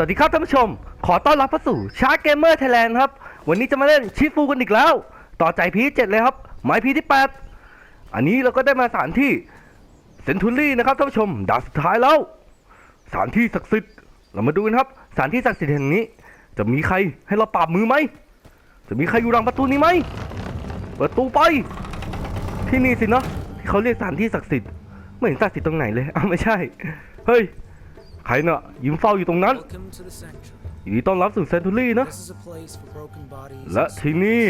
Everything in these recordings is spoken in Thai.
สวัสดีครับท่านผู้ชม ขอต้อนรับเข้าสู่ชาร์จเกมเมอร์ไทยแลนด์ครับ วันนี้จะมาเล่นชิฟูกันอีกแล้ว ต่อใจพีที่7เลยครับ หมายพีที่ 8 อันนี้เราก็ได้มาสถานที่เซนทูรี่นะครับท่านผู้ชมด่านสุดท้ายแล้วสถานที่ศักดิ์สิทธิ์เรามาดูกันครับสถานที่ศักดิ์สิทธิ์แห่งนี้ จะมีใครให้เราปราบมือไหมจะมีใครอยู่หลังประตูนี้ไหมเปิดประตูไป ที่นี่สินะที่เขาเรียกสถานที่ศักดิ์สิทธิ์ไม่เห็นศักดิ์สิทธิ์ตรงไหนเลยอ้าวไม่ใช่เฮ้ย ใครเน่ะยืนเฝ้าอยู่ตรงนั้น Welcome to the sanctuary. ยินดีต้อนรับสู่เซนทูรี่นะ This is a place for broken bodies. และที่นี่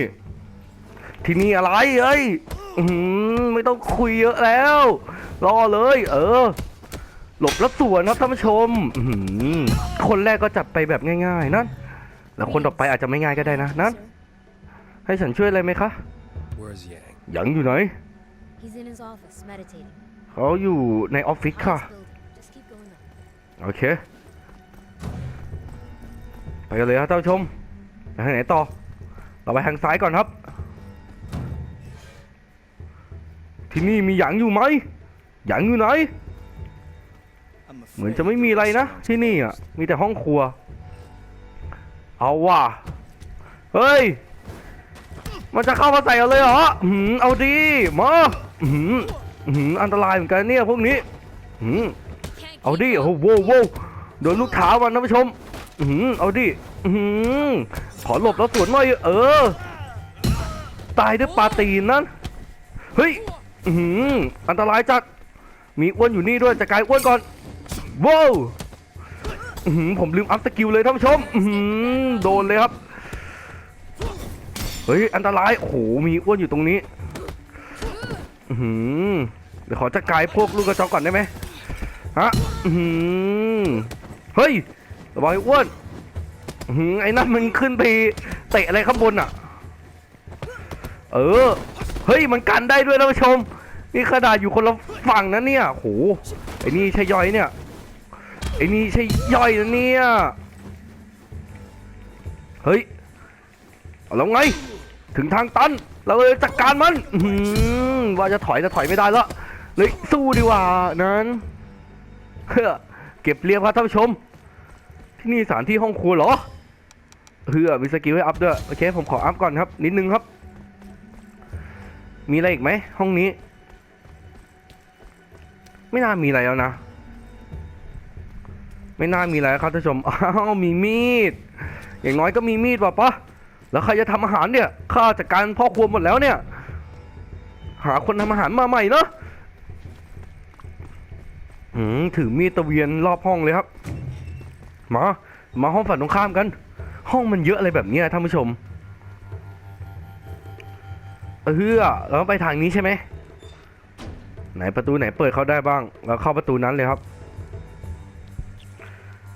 ที่นี่อะไรเอ้ยอื้อหือไม่ต้องคุยเยอะแล้ว รอเลย เออ หลบแล้วสวนครับท่านผู้ชมอื้อหือคนแรกก็จับไปแบบง่ายๆนั่นแล้วคนต่อไปอาจจะไม่ง่ายก็ได้นะนั่นให้ฉันช่วยอะไรไหมคะ Where's Yang? หยังอยู่ไหน He's in his office meditating. เขาอยู่ในออฟฟิศ On ค่ะ โอเค ไปกันเลยครับท่านผู้ชมไปทางไหนต่อ เราไปทางซ้ายก่อนครับ ที่นี่มีหยางอยู่ไหมหยางอยู่ไหน เหมือนจะไม่มีอะไรนะ ที่นี่อะ มีแต่ห้องครัว เอาว่ะ เฮ้ย มันจะเข้ามาใส่เราเลยเหรออืมเอาดีมาอืมอืมอันตรายเหมือนกันเนี่ยพวกนี้อืม เอาดิโอ้โหโว้โดนลูกเท้ามันนะผู้ชม อือหือเอาดิอือหือขอหลบแล้วสวนหน่อย เออ ตายด้วยปาตีนนั่นเฮ้ย อือหืออันตรายจัด มีอ้วนอยู่นี่ด้วยจะกลายอ้วนก่อนว้วอือหือผมลืมอัพสกิลเลยท่านผู้ชม อือหือโดนเลยครับ เฮ้ย อันตราย โอ้โห มีอ้วนอยู่ตรงนี้ อือหือเดี๋ยวขอจัดการพวกลูกกระจอกก่อนได้ไหม ฮะอื้อหือเฮ้ยระวังไอ้อ้วนอื้อหือไอ้นั่นมันขึ้นไปเตะอะไรข้างบนอะ เออ เฮ้ยมันกันได้ด้วยท่านผู้ชม นี่ขนาดอยู่คนละฝั่งนะเนี่ยโหไอ้นี่ใช่ย่อยเนี่ยไอ้นี่ใช่ย่อยนะเนี่ย เฮ้ยเอาแล้วไง ถึงทางตัน เราเลยจัดการมันว่าจะถอยจะถอยไม่ได้แล้วเลยสู้ดีกว่านั้น เพื่อเก็บเรียบครับท่านผู้ชม ที่นี่สถานที่ห้องครัวเหรอเพื่อมีสกิลให้อัพด้วยโอเคผมขออัพก่อนครับ นิดนึงครับ มีอะไรอีกไหมห้องนี้ ไม่น่ามีอะไรแล้วนะไม่น่ามีอะไรครับท่านผู้ชมอ้าวมีมีด อย่างน้อยก็มีมีดว่ะปะแล้วใครจะทำอาหารเนี่ยข้าจัดการพ่อครัวหมดแล้วเนี่ย หาคนทำอาหารมาใหม่เนาะ อืมถือมีดตะเวียนรอบห้องเลยครับ มา มาห้องฝั่งตรงข้ามกัน ห้องมันเยอะอะไรแบบนี้ท่านผู้ชม เออเราไปทางนี้ใช่ไหม ไหนประตูไหนเปิดเข้าได้บ้าง เราเข้าประตูนั้นเลยครับ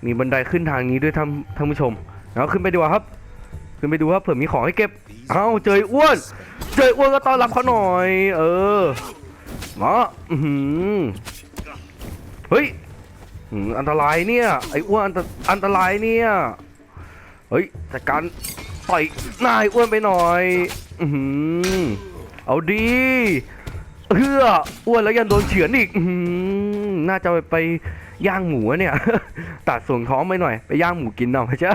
มีบันไดขึ้นทางนี้ด้วยท่านท่านผู้ชมเราขึ้นไปดีกว่าครับ ขึ้นไปดูครับเผื่อมีของให้เก็บ เอ้าเจออ้วน เจออ้วนก็ต้อนรับเขาหน่อย เออ มา อือหือ เฮ้ยอันตรายเนี่ย ไอ้อ้วนอันตรายเนี่ย เฮ้ยจัดการต่อยนายอ้วนไปหน่อยอืเอาดีเฮืออ้วนแล้วยังโดนเฉือนอีกอืน่าจะไปย่างหมูเนี่ยตัดส่วนท้องไปหน่อย ไปย่างหมูกินเอาไม่ใช่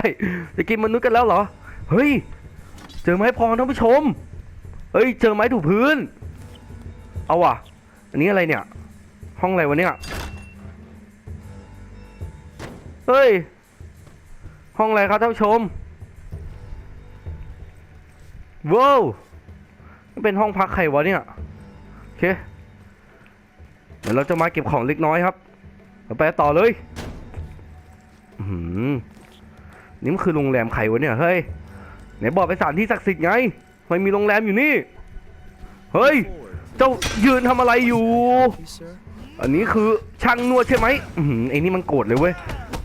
จะกินมนุษย์กันแล้วเหรอ เฮ้ย เจอไม้พองท่านผู้ชม เฮ้ย เจอไม้ถูพื้น เอาว่ะ อันนี้อะไรเนี่ย ห้องอะไรวะเนี่ย เฮ้ย ห้องอะไรครับท่านผู้ชมว้าวเป็นห้องพักใครวะเนี่ย โอเค เดี๋ยวเราจะมาเก็บของเล็กน้อยครับเราไปต่อเลยหือนี่มันคือโรงแรมใครวะเนี่ย เฮ้ย ไหนบอกไปสถานที่ศักดิ์สิทธิ์ไงทำไมมีโรงแรมอยู่นี่ เฮ้ย เจ้ายืนทำอะไรอยู่ อันนี้คือช่างนวดใช่ไหมอือหือไอ้นี่มันโกรธเลยเว้ย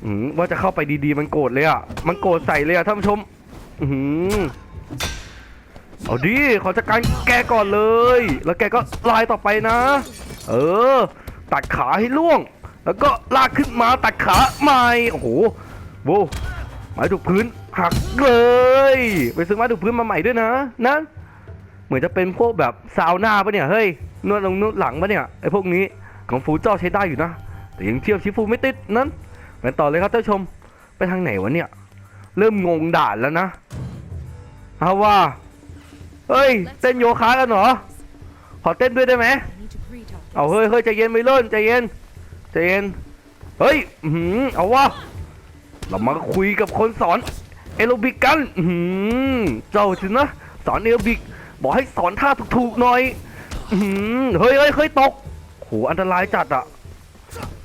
อือหือว่าจะเข้าไปดีๆ มันโกรธเลยอะ มันโกรธใส่เลยอะท่านผู้ชม อือหือเอาดิขอจัดการแกก่อนเลย แล้วแกก็ลายต่อไปนะ เออ ตัดขาให้ล่วง แล้วก็ลากขึ้นมาตัดขาใหม่โอ้โหโว้ไม้ถูกพื้นหักเลย ไปซื้อไม้ถูกพื้นมาใหม่ด้วยนะนั่นเหมือนจะเป็นพวกแบบซาวน่าปะเนี่ยเฮ้ยนวดลงนวดหลังปะเนี่ยไอ้พวกนี้ของฟูเจ้าใช้ได้อยู่นะ แต่ยังเที่ยบชิฟูไม่ติดนั้น ไปต่อเลยครับท่านผู้ชมไปทางไหนวะเนี่ย เริ่มงงด่านแล้วนะเอาว่าเฮ้ยเต้นโยคะกันเหรอขอเต้นด้วยได้ไหม I need to greet our เอาเฮ้ยเฮ้ยใจเย็นไม่เล่นใจเย็นใจเย็นเฮ้ยอื้อหือเอาวะเรามาคุยกับคนสอนเอโรบิกกันอื้อหือเจ้าสินะสอนเอโรบิกบอกให้สอนท่าถูกๆหน่อยอื้อหือเฮ้ยเฮ้ยเฮ้ยตกโหอันตรายจัดอะ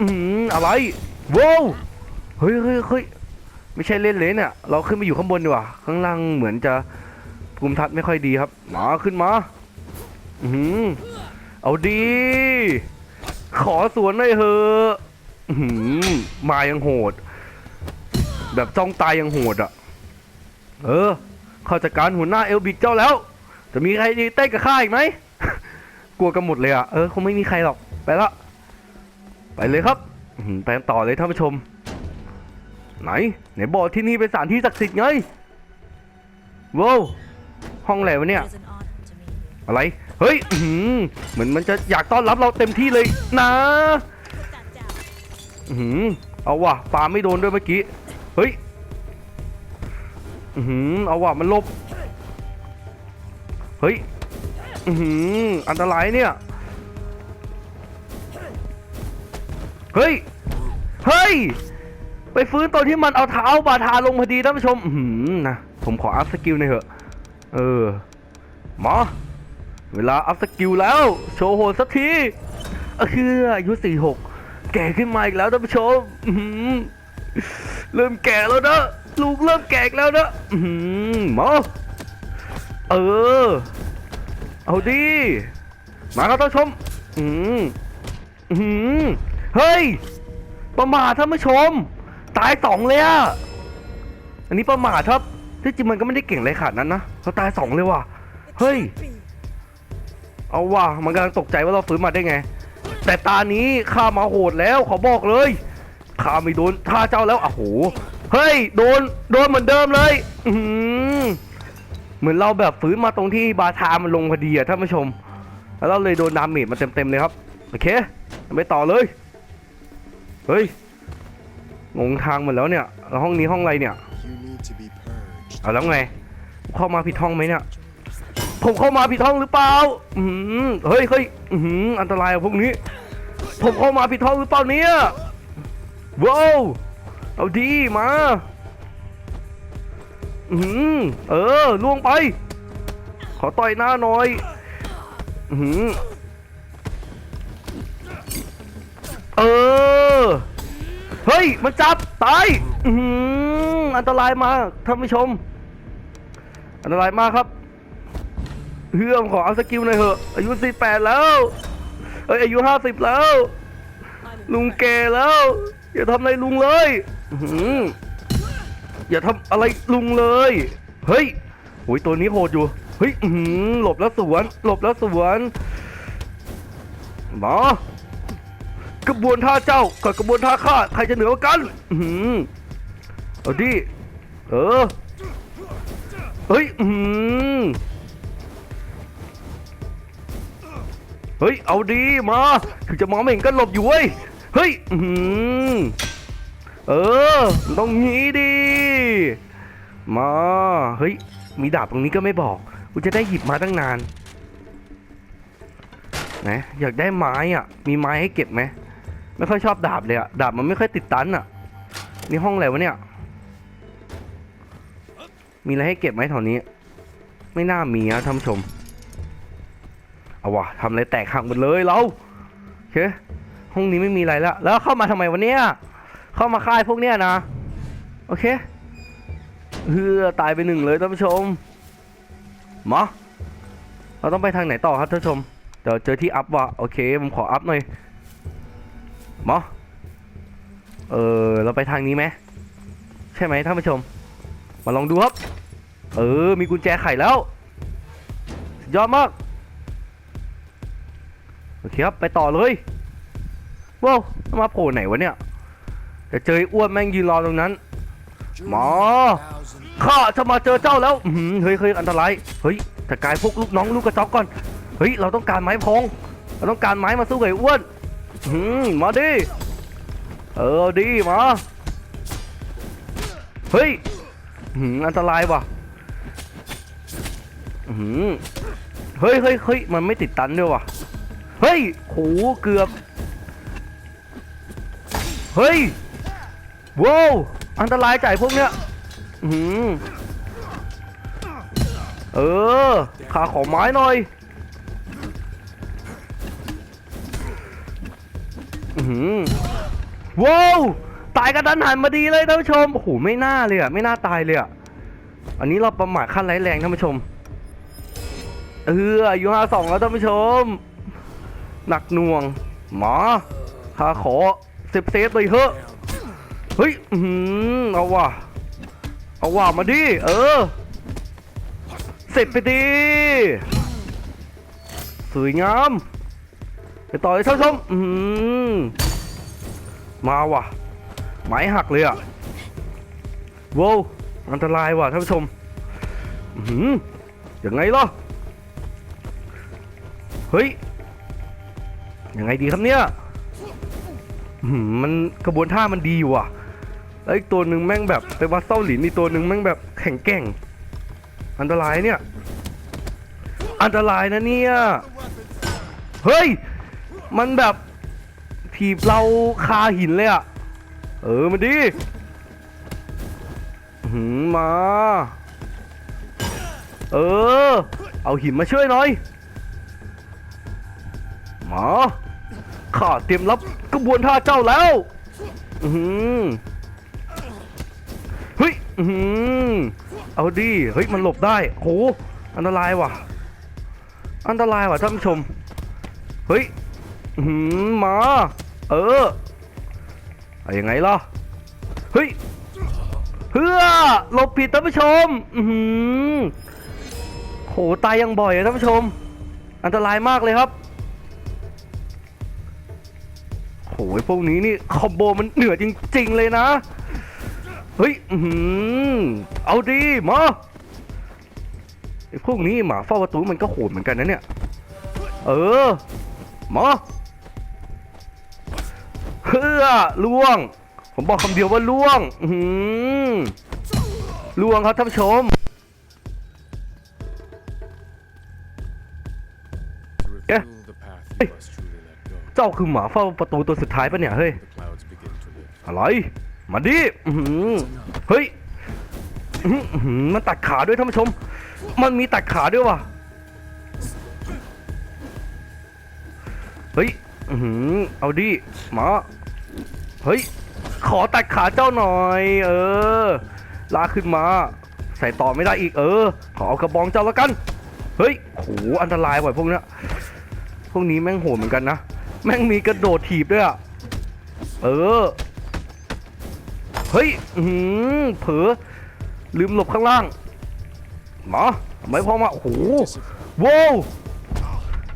อือหืออะไรว้าว เฮ้ยเฮ้ยเฮ้ยไม่ใช่เล่นเลยเนี่ยเราขึ้นไปอยู่ข้างบนดีกว่าข้างล่างเหมือนจะภูมิทัศน์ไม่ค่อยดีครับมาขึ้นมาอือหือเอาดี ขอสวนหน่อยเถอะอื้อหือมายังโหด แบบจ้องตายยังโหดอะ เออข้าจัดการหัวหน้าเอลบิกเจ้าแล้ว จะมีใครดีเต้นกับข้าอีกไหมกลัวกันหมดเลยอะเออคงไม่มีใครหรอกไปละไปเลยครับ ไปกันต่อเลยท่านผู้ชม ไหนไหนบอกที่นี่เป็นสถานที่ศักดิ์สิทธิ์ไงว้าวห้องอะไรวะเนี่ย It is an honor to meet you. อะไร เฮ้ยอื้อหือเหมือนมันจะอยากต้อนรับเราเต็มที่เลยนะ Put that down. อื้อหือเอาว่ะปาไม่โดนด้วยเมื่อกี้ เฮ้ยอือหือเอาว่ะมันหลบ เฮ้ยอือหืออันตรายเนี่ย เฮ้ย เฮ้ย ไปฟื้นตอนที่มันเอาเท้าบาทาลงพอดีท่านผู้ชมอือหือนะผมขออัพสกิลหน่อยเถอะ เออหมอเวลาอัพสกิลแล้ว โชว์โหดสักทีเออคืออายุสี่หกแก่ขึ้นมาอีกแล้วท่านผู้ชมอื้อหือเริ่มแก่แล้วนะลูกเริ่มแก่แล้วนะอื้อหือหมอเออ เอาดีมาครับท่านผู้ชม อืมอืมเฮ้ย ประมาทท่านผู้ชม ตายสองเลยอะอันนี้ประมาทครับ ที่จริงมันก็ไม่ได้เก่งอะไรขนาดนั้นนะเขาตายสองเลยว่ะ เฮ้ย เอาว่ะ มันกำลังตกใจว่าเราฟื้นมาได้ไง แต่ตานี้ข้ามาโหดแล้วขอบอกเลยข้าไม่โดนท่าเจ้าแล้วโอ้โห เฮ้ย โดน โดนเหมือนเดิมเลย อืเหมือนเราแบบฟื้นมาตรงที่บาทามันลงพอดีอะท่านผู้ชม แล้วเราเลยโดนดาเมจมาเต็มๆเลยครับ โอเคไปต่อเลย เฮ้ย งงทางหมดแล้วเนี่ยแล้วห้องนี้ห้องอะไรเนี่ยเอาแล้วไง เข้ามาผิดห้องไหมเนี่ย ผมเข้ามาผิดห้องหรือเปล่าอืมเฮ้ยเฮ้ยอืมอันตรายพวกนี้ ผมเข้ามาผิดห้องหรือเปล่าเนี่ยว้าวเอาดีมาอืมเออล่วงไป ขอต่อยหน้าหน่อยอืมเออ เฮ้ย มันจับ ตาย อืมอันตรายมากท่านผู้ชม อันตรายมากครับเรื่องขอเอาสกิลหน่อยเถอะ อายุสิบแปดแล้ว เอ้ยอายุห้าสิบแล้ว ลุงแก่แล้ว อย่าทำอะไรลุงเลยอย่าทำอะไรลุงเลย เฮ้ยโอ้ยตัวนี้โหดอยู่ เฮ้ยอื้อหือหลบแล้วสวน หลบแล้วสวนหมอ กระบวนท่าเจ้ากับกระบวนท่าข้าใครจะเหนือกว่ากันอื้ออเอาดิเออเฮ้ยอืมเฮ้ยเอาดีมาถึงจะมองไม่เห็นก็หลบอยู่เว้ยเฮ้ยอืมเออต้องงี้ดิมาเฮ้ยมีดาบตรงนี้ก็ไม่บอกกูจะได้หยิบมาตั้งนานนะอยากได้ไม้อะ มีไม้ให้เก็บไหม ไม่ค่อยชอบดาบเลยอะดาบมันไม่ค่อยติดตันอะนี่ห้องอะไรวะเนี่ย มีอะไรให้เก็บไหมแถวนี้ ไม่น่ามีนะท่านผู้ชม เอาวะทำอะไรแตกหักหมดเลยเราเคห้องนี้ไม่มีอะไรแล้ว แล้วเข้ามาทำไมวันเนี้ยเข้ามาค่ายพวกเนี้ยนะ โอเคเฮือตายไปหนึ่งเลยท่านผู้ชมหมาเราต้องไปทางไหนต่อครับท่านผู้ชม เดี๋ยวเจอที่อัพวะโอเคผมขออัพหน่อย หมอเออเราไปทางนี้ไหมใช่ไหมท่านผู้ชม มาลองดูครับ เออ มีกุญแจไขแล้ว ยอดมาก โอเคครับ ไปต่อเลยว้าวมาโผล่ไหนวะเนี่ยจะเจออ้วนแม่งยืนรอตรงนั้น หมอข้าจะมาเจอเจ้าแล้วเฮ้ยเฮ้ยอันตรายเฮ้ยจัดการพวกลูกน้องลูกกระจอกก่อนเฮ้ยเราต้องการไม้พองเราต้องการไม้มาสู้กับอ้วน หือมาดิ เออดีมา เฮ้ยหืมอันตรายว่ะหือเฮ้ยเฮ้ยเฮ้ยมันไม่ติดตันด้วยว่ะ เฮ้ยโหเกือบ เฮ้ยว้าวอันตรายจ่ายพวกเนี้ยหือเออขาขอไม้หน่อย ว้าวตายกันดันหันมาดีเลยท่านผู้ชมโอ้โหไม่น่าเลยอะไม่น่าตายเลยอะอันนี้เราประมาทขั้นร้ายแรงท่านผู้ชมเอออายุห้าสองแล้วท่านผู้ชม หนักหน่วง หมอข้าขอเซฟเซฟเลยเถอะเฮ้ยอื้อหือเอาว่ะเอาว่ะมาดิเออเสร็จไปดีสวยงาม ไปต่อเลยท่านผู้ชมอือหือมาว่ะไม้หักเลยอะว้วอันตรายว่ะท่านผู้ชมอือหือยังไงล่ะเฮ้ยยังไงดีครับเนี่ยมันกระบวนท่ามันดีอยู่อะแล้วอีกตัวหนึ่งแม่งแบบไปวัดเส้าหลินอีกตัวหนึ่งแม่งแบบแข็งแกร่ง อันตรายเนี่ย อันตรายนะเนี่ย เฮ้ย มันแบบถีบเราคาหินเลยอะเออมาดิหืมมา เออ เอาหินมาช่วยหน่อยมาข้าเตรียมรับกระบวนท่าเจ้าแล้ว อือหือเฮ้ย อือหือเอาดิ เฮ้ย มันหลบได้โหอันตรายว่ะ อันตรายว่ะท่านผู้ชม เฮ้ย หือมา เออเอายังไงล่ะ เฮ้ยเพื่อหลบผิดท่านผู้ชม อือหือโหตายยังบ่อยอะท่านผู้ชม อันตรายมากเลยครับโหยพวกนี้นี่คอมโบมันเหนือจริง ๆ เลยนะ เฮ้ย อือหือเอาดีมาไอ้พวกนี้หมาเฝ้าประตูมันก็โหดเหมือนกันนะเนี่ย เออ มา เฮือล่วง ผมบอกคำเดียวว่าล่วง อือหือล่วงครับท่านผู้ชม To Yeah. refuel the path, you must truly let go. เจ้าคือหมาเฝ้าประตูตัวสุดท้ายปะเนี่ย เฮ้ย The clouds begin to lift. อะไร มาดิอื้อหือเฮ้ยอื้อหือมันตัดขาด้วยท่านผู้ชม มันมีตัดขาด้วยว่ะ เฮ้ยอื้อหือเอาดิหมา เฮ้ย ขอตัดขาเจ้าหน่อย เออ ลากขึ้นมา ใส่ต่อไม่ได้อีก เออ ขอเอากระบองเจ้าแล้วกัน เฮ้ยโหอันตรายว่ะพวกเนี้ย พวกนี้แม่งโหดเหมือนกันนะ แม่งมีกระโดดถีบด้วยอะเออ เฮ้ย อือหือเผลอลืมหลบข้างล่างมาไม่พอมาโอ้โหโว้ว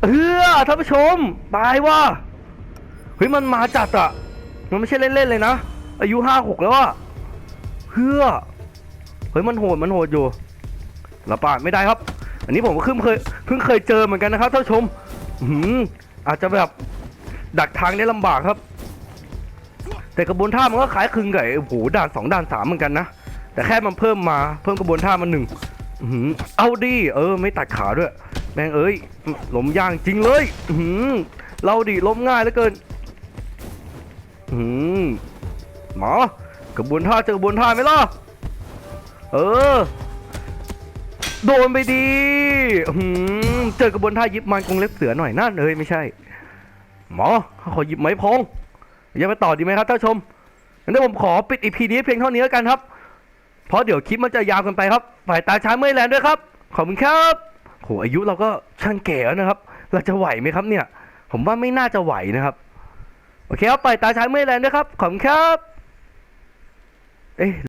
เฮือท่านผู้ชม ตายว่ะเฮ้ย มันมาจัดอะ มันไม่ใช่เล่นๆเลยนะ อายุห้าหกแล้วอะเฮือเฮ้ยมันโหดมันโหดอยู่ละปาดไม่ได้ครับ อันนี้ผมก็เพิ่งเคยเพิ่งเคยเจอเหมือนกันนะครับท่านชมหืออาจจะแบบดักทางได้ลำบากครับ แต่กระบวนท่ามันก็คล้ายคลึงกับโอ้โหด่านสองด่านสามเหมือนกันนะแต่แค่มันเพิ่มมาเพิ่มกระบวนท่ามันหนึ่งหือเอาดิเออ ไม่ตัดขาด้วย แม่งเอ้ยล้มย่างจริงเลยหือเราดิล้มง่ายเหลือเกิน อื้อหือหมอกระบวนท่าเจอกระบวนท่าไหมล่ะ เออ โดนไปดีอื้อหือเจอกระบวนท่ายิบมันกงเล็บเสือหน่อยนั่นเอ้ยไม่ใช่ หมอขอหยิบไม้พองยังไปต่อดีไหมครับท่านผู้ชมงั้นเดี๋ยวผมขอปิดอีพีนี้เพียงเท่านี้แล้วกันครับ เพราะเดี๋ยวคลิปมันจะยาวเกันไปครับ ฝ่ายตาช้าเมื่อยแลนด้วยครับ ขอบคุณครับโหอายุเราก็ช่างแก่แล้วนะครับ เราจะไหวไหมครับเนี่ย ผมว่าไม่น่าจะไหวนะครับ โอเคครับฝ่ายตาช้างเมื่อยแลนด์ด้วยครับ ขอบคุณครับ เอ๊ะ